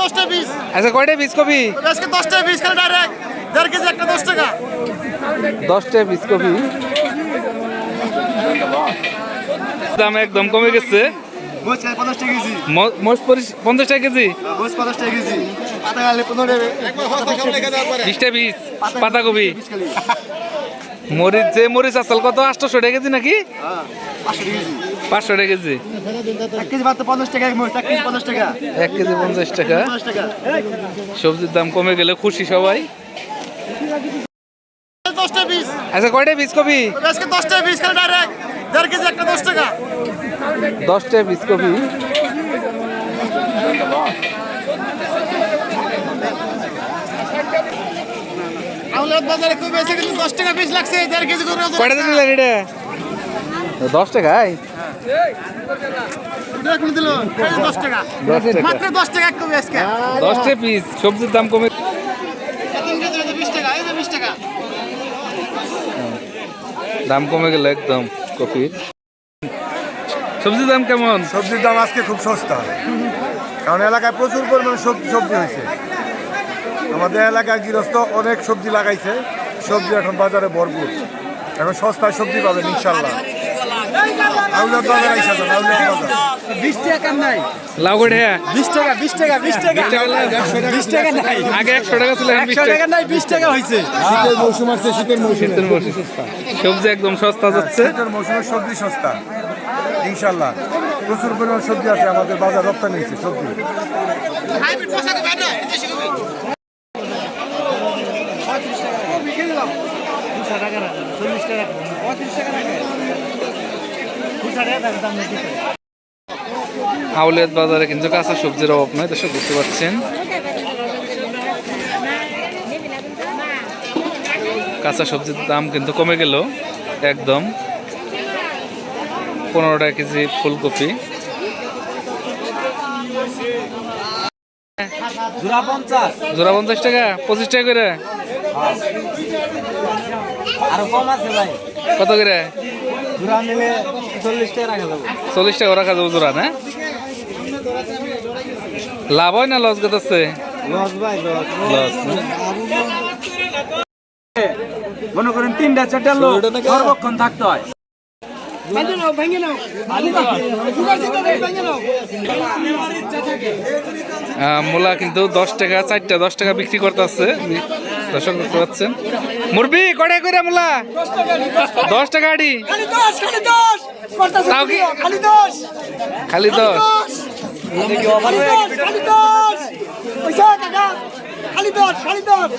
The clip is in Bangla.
দশটা পিস আচ্ছা কয়টা পিস কপি? আজকে দশটা পিস খালি ডাইরেক্ট দেড় কেজি একটা দশ টাকা। দশটা পিস কপি। দাম একদম কমে গেছে। পঞ্চাশ টাকা কেজি। মোষ পঞ্চাশ টাকা বিশটা পিস পাতাকপি মরিচ যে মরিচ আসল কত? আটশোশো টাকা কেজি নাকি? হ্যাঁ পাঁচশো টাকা কেজি। এক কেজি পঞ্চাশ টাকা এক কেজি পঞ্চাশ টাকা। এক কেজি পঞ্চাশ টাকা। সবজির দাম কমে গেলে খুশি সবাই। আচ্ছা কয়টা পিস কপি? দশটা পিস ডাইরেক্ট দেড় কেজি একটা দশ টাকা। দশটা পিস কপি। আউলাদ বাজারে খুব বেশি কিন্তু দশ টাকা পিস লাগছে দেড় কেজি করে। কয়টা দিলেন এটা? দশ টাকায় দশটা পিস সবজির দাম কমে দাম কমে গেল একদম কপির সবজির দাম কেমন? সবজির দাম আজকে খুব সস্তা। কারণ এলাকায় প্রচুর পরিমাণে সবজি সবজি হয়েছে। আমাদের এলাকায় গৃহস্থ অনেক সবজি লাগাইছে। সবজি এখন বাজারে ভরপুর। এখন সস্তায় সবজি পাবেন ইনশাল্লাহ। সবজি একদম সস্তা যাচ্ছে শীতের মৌসুমে সবজি সস্তা ইনশাল্লাহ প্রচুর পরিমাণ সবজি আছে আমাদের বাজার রপ্তানি হয়েছে সবজি দেশি কবি আউলিয়াত বাজারে কিন্তু কাঁচা সবজির অভাব নয় দর্শক বুঝতে পারছেন। কাঁচা সবজির দাম কিন্তু কমে গেল একদম। পনেরো টাকা কেজি ফুলকপি। জোড়া পঞ্চাশ। জোড়া পঞ্চাশ টাকা পঁচিশ টাকা করে। আরও কম আছে ভাই। কত করে? জোড়া নিলে চল্লিশ টাকা রাখা যাবে। চল্লিশ টাকা রাখা যাব জোড়া না? লাভ হয় না লস লস ভাই লস। লস মনে করেন তিনটা চারটা লোক সর্বক্ষণ থাকতে হয়। মূলা কিন্তু দশ টাকা চারটা দশ টাকা বিক্রি করতে আসছে দর্শক দেখতে পাচ্ছেন। মুরবি কটাই করে মোলা? দশ টাকা আড়ি খালি দশ খালি দশ করতেছে তাও কি? খালি দশ খালি দশ খালি দশ খালি দশ পয়সা টাকা খালি দশ। খালি দশ।